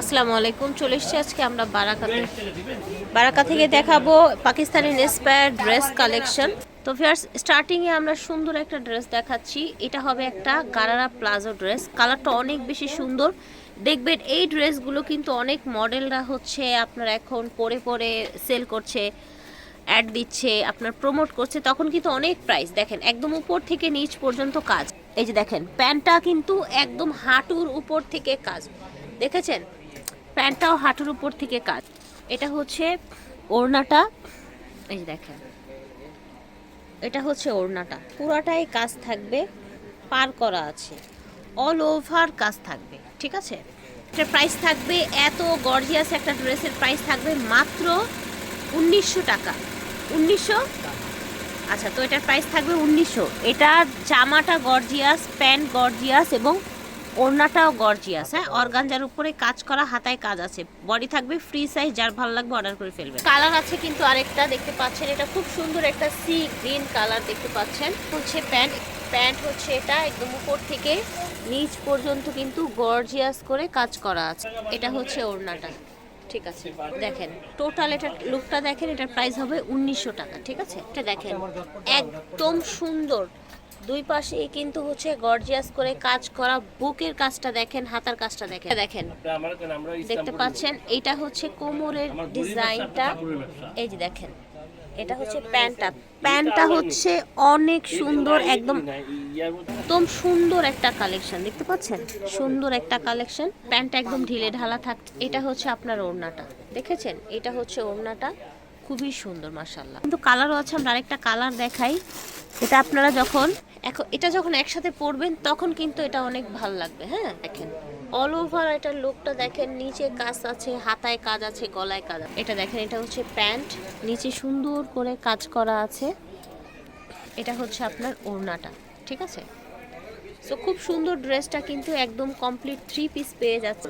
আসসালামু আলাইকুম, চলে এসেছি আজকে আমরা বারাকাতে। বারাকা থেকে দেখাবো পাকিস্তানি ইন্সপায়ার ড্রেস কালেকশন তো ফিয়ার্স স্টার্টিংয়ে আমরা সুন্দর একটা ড্রেস দেখাচ্ছি। এটা হবে একটা গারারা প্লাজো ড্রেস কালারটা অনেক বেশি সুন্দর। দেখবেন এই ড্রেসগুলো কিন্তু অনেক মডেলরা হচ্ছে আপনার এখন পরে পরে সেল করছে অ্যাড দিচ্ছে, আপনার প্রমোট করছে। তখন কিন্তু অনেক প্রাইস দেখেন, একদম উপর থেকে নিচ পর্যন্ত কাজ। এই যে দেখেন, প্যান্টটা কিন্তু একদম হাঁটুর উপর থেকে কাজ। দেখেছেন? প্যান্টটাও হাঁটুর উপর থেকে কাজ। এটা হচ্ছে ওড়নাটা। এই যে দেখেন। এটা হচ্ছে ওড়নাটা। পুরাটাই কাজ থাকবে, পার করা আছে। অল ওভার কাজ থাকবে, ঠিক আছে? এটা প্রাইস থাকবে, এত গর্জিয়াস একটা ড্রেসের প্রাইস থাকবে মাত্র উনিশশো টাকা। উনিশশো? আচ্ছা তো এটার প্রাইস থাকবে উনিশশো। এটা জামাটা গর্জিয়াস প্যান্ট গর্জিয়াস এবং ওড়নাটাও গর্জিয়াস হ্যাঁ? অর্গানজার উপরে কাজ করা হাতায় কাজ আছে। বডি থাকবে ফ্রি সাইজ যার ভালো লাগবে অর্ডার করে ফেলবেন। কালার আছে কিন্তু আরেকটা, দেখতে পাচ্ছেন, এটা খুব সুন্দর একটা সি গ্রিন কালার দেখতে পাচ্ছেন। হচ্ছে প্যান্ট প্যান্ট হচ্ছে এটা একদম উপর থেকে নিচ পর্যন্ত কিন্তু গর্জিয়াস করে কাজ করা আছে। এটা হচ্ছে ওড়নাটা, ঠিক আছে? দেখেন টোটাল এটা লুকটা দেখেন, এটার প্রাইস হবে উনিশশো টাকা, ঠিক আছে? এটা দেখেন, একদম সুন্দর। দুই পাশে কিন্তু হচ্ছে গর্জিয়াস করে কাজ করা বুকের কাজটা দেখেন হাতার কাজটা দেখেন। দেখেন দেখতে পাচ্ছেন এটা হচ্ছে কোমরের ডিজাইনটা। এই যে দেখেন এটা হচ্ছে প্যান্টটা। প্যান্টটা হচ্ছে অনেক সুন্দর একদম একদম সুন্দর একটা কালেকশন দেখতে পাচ্ছেন? সুন্দর একটা কালেকশন। প্যান্টটা একদম ঢিলে ঢালা থাক এটা হচ্ছে আপনার ওড়নাটা। দেখেছেন? এটা হচ্ছে ওড়নাটা। খুবই সুন্দর মাসাল্লাহ কিন্তু কালারও আছে আমরা আরেকটা কালার দেখাই। এটা আপনারা যখন এখন এটা যখন একসাথে পরবেন তখন কিন্তু এটা অনেক ভালো লাগবে হ্যাঁ? দেখেন অল ওভার এটার লুকটা দেখেন, নিচে কাজ আছে, হাতায় কাজ আছে, গলায় কাজ এটা দেখেন, এটা হচ্ছে প্যান্ট, নিচে সুন্দর করে কাজ করা আছে। এটা হচ্ছে আপনার ওড়নাটা, ঠিক আছে? সো খুব সুন্দর ড্রেসটা কিন্তু একদম কমপ্লিট থ্রি পিস পেয়ে যাচ্ছে।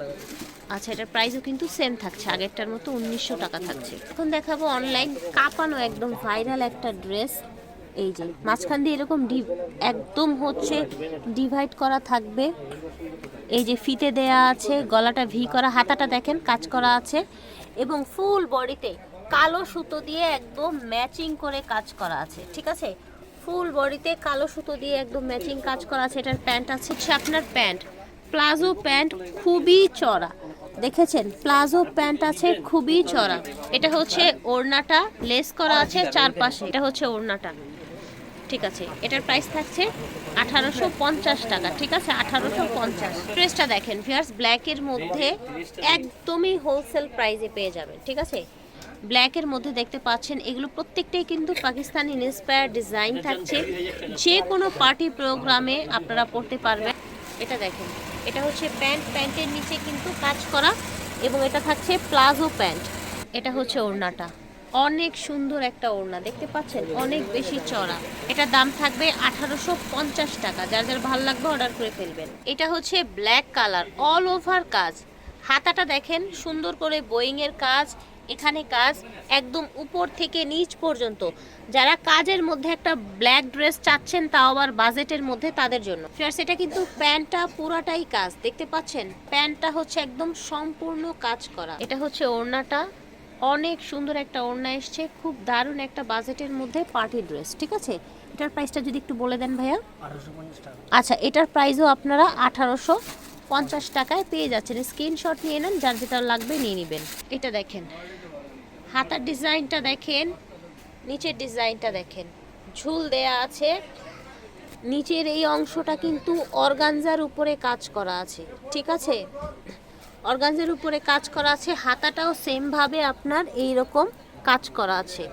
আচ্ছা এটার প্রাইসও কিন্তু সেম থাকছে, আগেরটার মতো উনিশশো টাকা থাকছে। এখন দেখাবো অনলাইন কাঁপানো একদম ভাইরাল একটা ড্রেস এই যে, মাঝখান দিয়ে এরকম ডিভ একদম হচ্ছে ডিভাইড করা থাকবে। এই যে ফিতে দেয়া আছে, গলাটা ভি করা, হাতাটা দেখেন, কাজ করা আছে। এবং ফুল বডিতে কালো সুতো দিয়ে একদম ম্যাচিং করে কাজ করা আছে, ঠিক আছে? ফুল বডিতে কালো সুতো দিয়ে একদম ম্যাচিং কাজ করা আছে। এটার প্যান্ট আছে আপনার প্যান্ট প্লাজো প্যান্ট খুবই চড়া দেখেছেন? প্লাজো প্যান্ট আছে, খুবই চড়া এটা হচ্ছে ওড়নাটা লেস করা আছে চারপাশে। এটা হচ্ছে ওড়নাটা। ঠিক আছে। এটার প্রাইস থাকছে আঠারোশো পঞ্চাশ টাকা, ঠিক আছে? আঠারোশো পঞ্চাশ। ড্রেসটা দেখেন ভিয়ার্স ব্ল্যাকের মধ্যে একদমই হোলসেল প্রাইসে পেয়ে যাবেন, ঠিক আছে? ব্ল্যাকের মধ্যে দেখতে পাচ্ছেন, এগুলো প্রত্যেকটাই কিন্তু পাকিস্তানি ইন্সপায়ার ডিজাইন থাকছে। যে কোনো পার্টি প্রোগ্রামে আপনারা পড়তে পারবেন। এটা দেখেন, এটা হচ্ছে প্যান্ট প্যান্টের নিচে কিন্তু কাজ করা, এবং এটা থাকছে প্লাজো প্যান্ট। এটা হচ্ছে ওড়নাটা। অনেক সুন্দর একটা ওড়না, দেখতে পাচ্ছেন? অনেক বেশি চড়া। এটা দাম থাকবে আঠারোশো পঞ্চাশ টাকা। যার যার ভালো লাগবে অর্ডার করে ফেলবেন। এটা হচ্ছে ব্ল্যাক কালার, অল ওভার কাজ। হাতাটা দেখেন, সুন্দর করে বোয়িং এর কাজ, এখানে কাজ, একদম উপর থেকে নিচ পর্যন্ত। যারা কাজের মধ্যে একটা ব্ল্যাক ড্রেস চাচ্ছেন, তাও আবার বাজেটের মধ্যে তাদের জন্য। ফিয়ার্স, এটা কিন্তু প্যান্টটা পুরাটাই কাজ, দেখতে পাচ্ছেন? প্যান্টটা হচ্ছে একদম সম্পূর্ণ কাজ করা। এটা হচ্ছে ওড়নাটা। অনেক সুন্দর একটা ওড়না এসছে খুব দারুণ একটা বাজেটের মধ্যে পার্টি ড্রেস ঠিক আছে? এটার প্রাইসটা যদি একটু বলে দেন ভাইয়া। আচ্ছা এটার প্রাইসও আপনারা আঠারোশো পঞ্চাশ টাকায় পেয়ে যাচ্ছেন। স্ক্রিনশট নিয়ে নেন যার যেটা লাগবে নিয়ে নেবেন। এটা দেখেন। হাতার ডিজাইনটা দেখেন নিচের ডিজাইনটা দেখেন। ঝুল দেয়া আছে। নিচের এই অংশটা কিন্তু অর্গানজার উপরে কাজ করা আছে ঠিক আছে? অর্গানজার উপরে কাজ করা আছে হাতাটাও সেমভাবে আপনার এই রকম কাজ করা আছে।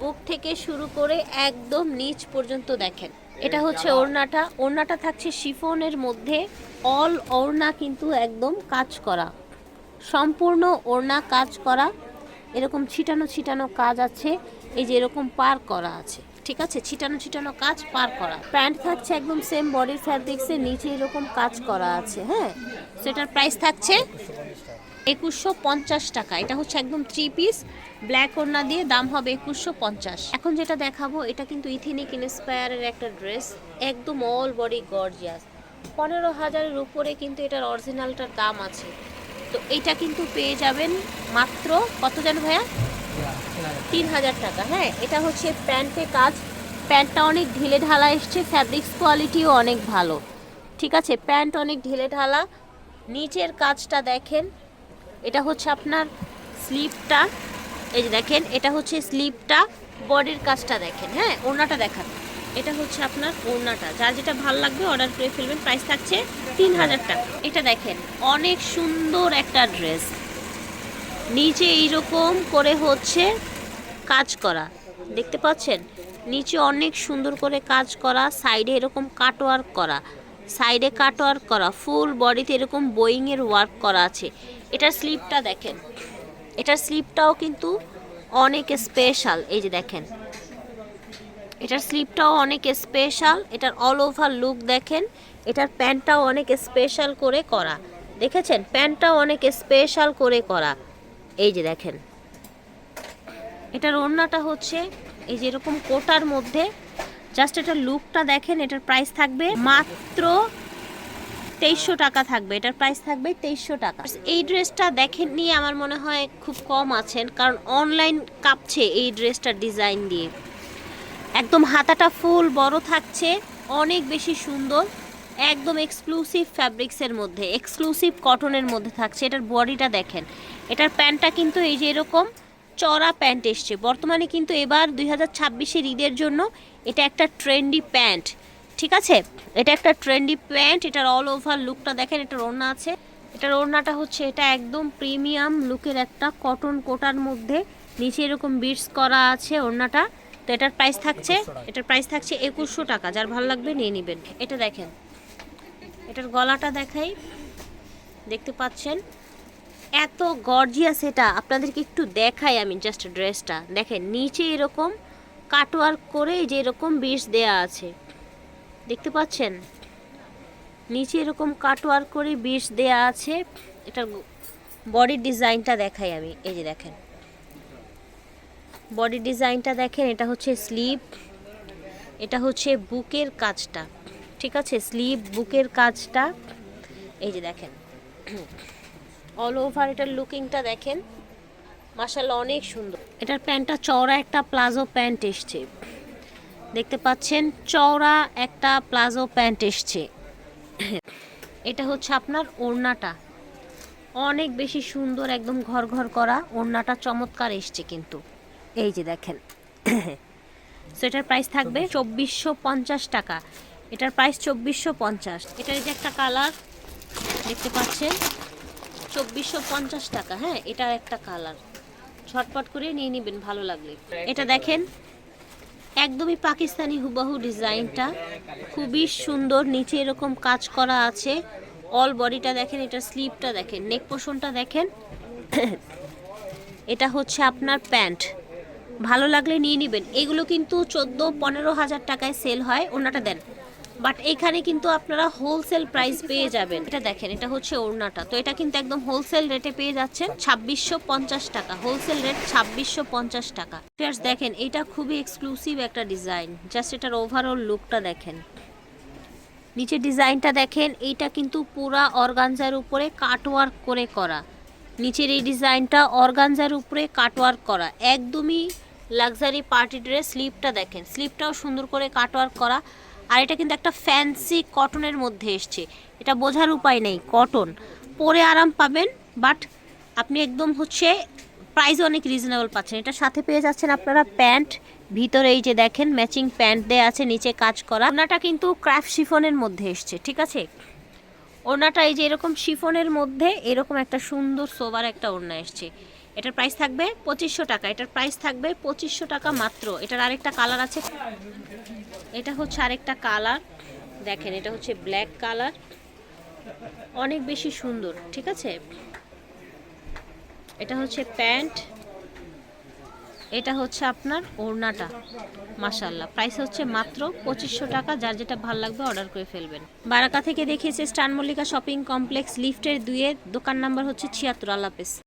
বুক থেকে শুরু করে একদম নিচ পর্যন্ত দেখেন। এটা হচ্ছে ওড়নাটা। ওড়নাটা থাকছে শিফনের মধ্যে। অল ওড়না কিন্তু একদম কাজ করা। সম্পূর্ণ ওড়না কাজ করা। এরকম ছিটানো ছিটানো কাজ আছে। এই যে এরকম পার করা আছে। ঠিক আছে? ছিটানো ছিটানো কাজ পার করা। প্যান্ট থাকছে একদম সেম বডির ফ্যাব্রিক্সের নিচে এরকম কাজ করা আছে হ্যাঁ? সেটার প্রাইস থাকছে একুশশো পঞ্চাশ টাকা। এটা হচ্ছে একদম থ্রি পিস ব্ল্যাক ওড়না দিয়ে দাম হবে একুশশো পঞ্চাশ। এখন যেটা দেখাবো, এটা কিন্তু ইথিনিক ইন্সপায়ারের একটা ড্রেস একদম অল বডি গর্জিয়াস পনেরো হাজারের উপরে কিন্তু এটার অরিজিনালটার দাম আছে। তো এটা কিন্তু পেয়ে যাবেন মাত্র কত যেন ভাইয়া? তিন হাজার টাকা হ্যাঁ? এটা হচ্ছে প্যান্টে কাজ। প্যান্টটা অনেক ঢিলে ঢালা এসছে, ফ্যাব্রিক্স কোয়ালিটিও অনেক ভালো। ঠিক আছে? প্যান্ট অনেক ঢিলে ঢালা। নিচের কাজটা দেখেন, এটা হচ্ছে আপনার স্লিপটা। এই যে দেখেন, এটা হচ্ছে স্লিপটা। বডির কাজটা দেখেন হ্যাঁ? ওড়নাটা দেখান। এটা হচ্ছে আপনার ওড়নাটা। যার যেটা ভালো লাগবে অর্ডার করে ফেলবেন। প্রাইস থাকছে তিন হাজার টাকা। এটা দেখেন, অনেক সুন্দর একটা ড্রেস। নিচে এইরকম করে হচ্ছে কাজ করা। দেখতে পাচ্ছেন? নিচে অনেক সুন্দর করে কাজ করা, সাইডে এরকম কাটওয়ার্ক করা। সাইডে কাটওয়ার্ক করা, ফুল বডিতে এরকম বোয়িংয়ের ওয়ার্ক করা আছে। এটার স্লিপটা দেখেন। এটার স্লিপটাও কিন্তু অনেক স্পেশাল এই যে দেখেন। এটার স্লিপটাও অনেক স্পেশাল এটার অল ওভার লুক দেখেন। এটার প্যান্টটাও অনেক স্পেশাল করে করা। দেখেছেন? প্যান্টটাও অনেক স্পেশাল করে করা। এই যে দেখেন। এটার ওড়নাটা হচ্ছে এই যে এরকম কোটার মধ্যে জাস্ট এটার লুকটা দেখেন, এটার প্রাইস থাকবে মাত্র তেইশশো টাকা থাকবে। এটার প্রাইস থাকবে তেইশশো টাকা। এই ড্রেসটা দেখেন নিয়ে আমার মনে হয় খুব কম আছেন, কারণ অনলাইন কাঁপছে এই ড্রেসটার ডিজাইন দিয়ে। একদম হাতাটা ফুল বড় থাকছে, অনেক বেশি সুন্দর, একদম এক্সক্লুসিভ ফ্যাব্রিক্সের মধ্যে এক্সক্লুসিভ কটনের মধ্যে থাকছে। এটার বডিটা দেখেন। এটার প্যান্টটা কিন্তু এই যে এরকম চড়া প্যান্ট এসছে। বর্তমানে কিন্তু এবার দুই হাজার ছাব্বিশের ঈদের জন্য এটা একটা ট্রেন্ডি প্যান্ট। ঠিক আছে? এটা একটা ট্রেন্ডি প্যান্ট, এটার অল ওভার লুকটা দেখেন, এটার ওড়না আছে। এটার ওড়নাটা হচ্ছে, এটা একদম প্রিমিয়াম লুকের একটা কটন কোটার মধ্যে নিচে এরকম বিটস করা আছে ওড়নাটা। তো এটার প্রাইস থাকছে, এটার প্রাইস থাকছে একুশশো টাকা। যার ভালো লাগবে নিয়ে নেবেন। এটা দেখেন। এটার গলাটা দেখাই। দেখতে পাচ্ছেন? এত গর্জিয়াস এটা। আপনাদেরকে একটু দেখাই আমি জাস্ট ড্রেসটা দেখেন, নিচে এরকম কাটওয়ার্ক করে যে এরকম বিষ দেয়া আছে। দেখতে পাচ্ছেন? নিচে এরকম কাটওয়ার্ক করে বিষ দেয়া আছে। এটা বডির ডিজাইনটা দেখাই আমি। এই যে দেখেন। বডি ডিজাইনটা দেখেন, এটা হচ্ছে স্লিভ এটা হচ্ছে বুকের কাজটা। ঠিক আছে? স্লিভ বুকের কাজটা। এই যে দেখেন। অল ওভার এটার লুকিংটা দেখেন। মাসাল্লাহ অনেক সুন্দর। এটার প্যান্টটা চওড়া একটা প্লাজো প্যান্ট এসছে। দেখতে পাচ্ছেন, চওড়া একটা প্লাজো প্যান্ট এসছে। এটা হচ্ছে আপনার ওড়নাটা। অনেক বেশি সুন্দর, একদম ঘর ঘর করা ওড়নাটা চমৎকার এসছে কিন্তু। এই যে দেখেন। সো এটার প্রাইস থাকবে চব্বিশশো পঞ্চাশ টাকা। এটার প্রাইস চব্বিশশো পঞ্চাশ। এটার যে একটা কালার দেখতে পাচ্ছেন? চব্বিশশো পঞ্চাশ টাকা হ্যাঁ? এটা একটা কালার ঝটপট করে নিয়ে নেবেন, ভালো লাগলে। এটা দেখেন, একদমই পাকিস্তানি হুবাহু ডিজাইনটা। খুবই সুন্দর, নিচে এরকম কাজ করা আছে। অল বডিটা দেখেন, এটা স্লিপটা দেখেন নেক পোষণটা দেখেন। এটা হচ্ছে আপনার প্যান্ট। ভালো লাগলে নিয়ে নেবেন। এগুলো কিন্তু চোদ্দ পনেরো হাজার টাকায় সেল হয়। ওনাটা দেন। বাট এখানে কিন্তু আপনারা হোলসেল প্রাইস পেয়ে যাবেন। এটা দেখেন এটা হচ্ছে ওড়নাটা। তো এটা কিন্তু একদম হোলসেল রেটে পেয়ে যাচ্ছেন ছাব্বিশশো পঞ্চাশ টাকা। হোলসেল রেট ছাব্বিশশো পঞ্চাশ টাকা। Friends, দেখেন এটা খুবই এক্সক্লুসিভ একটা ডিজাইন জাস্ট এটার ওভারঅল লুকটা দেখেন। নিচের ডিজাইনটা দেখেন এইটা কিন্তু পুরা অর্গানজার উপরে কাটওয়ার্ক করে করা। নিচের এই ডিজাইনটা অর্গানজার উপরে কাটওয়ার্ক করা। একদমই লাক্সারি পার্টি ড্রেস স্লিপটা দেখেন। স্লিপটাও সুন্দর করে কাটওয়ার্ক করা। আর এটা কিন্তু একটা ফ্যান্সি কটনের মধ্যে এসছে। এটা বোঝার উপায় নেই কটন পরে আরাম পাবেন বাট আপনি একদম হচ্ছে প্রাইস অনেক রিজনেবল পাচ্ছেন। এটা সাথে পেয়ে যাচ্ছেন আপনারা প্যান্ট ভিতরে এই যে দেখেন ম্যাচিং প্যান্ট দেয়া আছে, নিচে কাজ করা। ওনাটা কিন্তু ক্রাফট শিফনের মধ্যে এসছে, ঠিক আছে? ওড়নাটা এই যে এরকম শিফনের মধ্যে এরকম একটা সুন্দর সোবার একটা ওড়না এসছে। এটার প্রাইস থাকবে পঁচিশশো টাকা। এটার প্রাইস থাকবে পঁচিশশো টাকা মাত্র। এটার আরেকটা কালার আছে। এটা হচ্ছে আরেকটা কালার দেখেন, এটা হচ্ছে ব্ল্যাক কালার অনেক বেশি সুন্দর, ঠিক আছে? এটা হচ্ছে প্যান্ট। এটা হচ্ছে আপনার ওড়নাটা। মাশাল্লাহ প্রাইস হচ্ছে মাত্র পঁচিশশো টাকা। যার যেটা ভালো লাগবে অর্ডার করে ফেলবেন। বারাকা থেকে দেখিয়েছে স্টান মল্লিকা শপিং কমপ্লেক্স লিফটের দুয়ে দোকান নাম্বার হচ্ছে ছিয়াত্তর। হাফেজ।